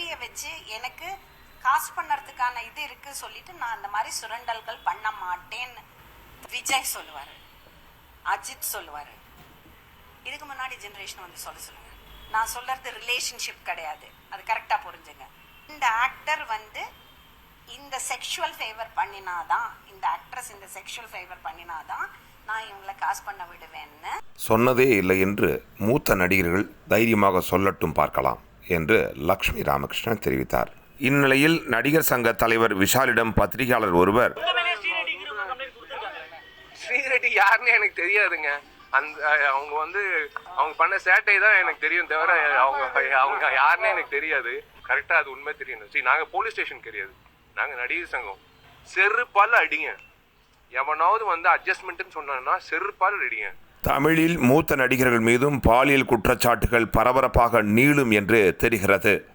பதவியை வச்சு எனக்கு காசு பண்ணுறதுக்கான இது இருக்கு சொல்லிட்டு நான் அந்த மாதிரி சுரண்டல்கள் பண்ண மாட்டேன்னு விஜய் சொல்லுவார். அஜித் சொல்லுவார். இதுக்கு முன்னாடி ஜென்ரேஷன் வந்து சொல்ல சொல்லுங்க. நான் சொல்றது ரிலேஷன்ஷிப் கிடையாது. அது கரெக்டாக புரிஞ்சுங்க. இந்த ஆக்டர் வந்து இந்த செக்ஷுவல் ஃபேவர் பண்ணினாதான் இந்த ஆக்ட்ரஸ் இந்த செக்ஷுவல் ஃபேவர் பண்ணினாதான் நான் இவங்களை காசு பண்ண விடுவேன்னு. சொன்னதே இல்லை என்று மூத்த நடிகர்கள் தைரியமாக சொல்லட்டும் பார்க்கலாம். என்று லக்ஷ்மி ராமகிருஷ்ணன் தெரிவித்தார். இந்நிலையில் நடிகர் சங்க தலைவர் விஷாலிடம் பத்திரிகையாளர் ஒருவர் ஸ்ரீரெட்டி யாருன்னு எனக்கு தெரியாதுங்க. அந்த அவங்க வந்து அவங்க பண்ண சேட்டை தான் எனக்கு தெரியும் தவிர அவங்க அவங்க யாருன்னு எனக்கு தெரியாது. கரெக்டாக அது உண்மை தெரியணும் சரி நாங்கள் போலீஸ் ஸ்டேஷன் கிடையாது நாங்கள் நடிகர் சங்கம். செருப்பால் அடிங்க. எவனாவது வந்து அட்ஜஸ்ட்மெண்ட்டுன்னு சொன்னான்னா செருப்பால் அடிங்க. தமிழில் மூத்த நடிகர்கள் மீதும் பாலியல் குற்றச்சாட்டுகள் பரபரப்பாக நீளும் என்று தெரிகிறது.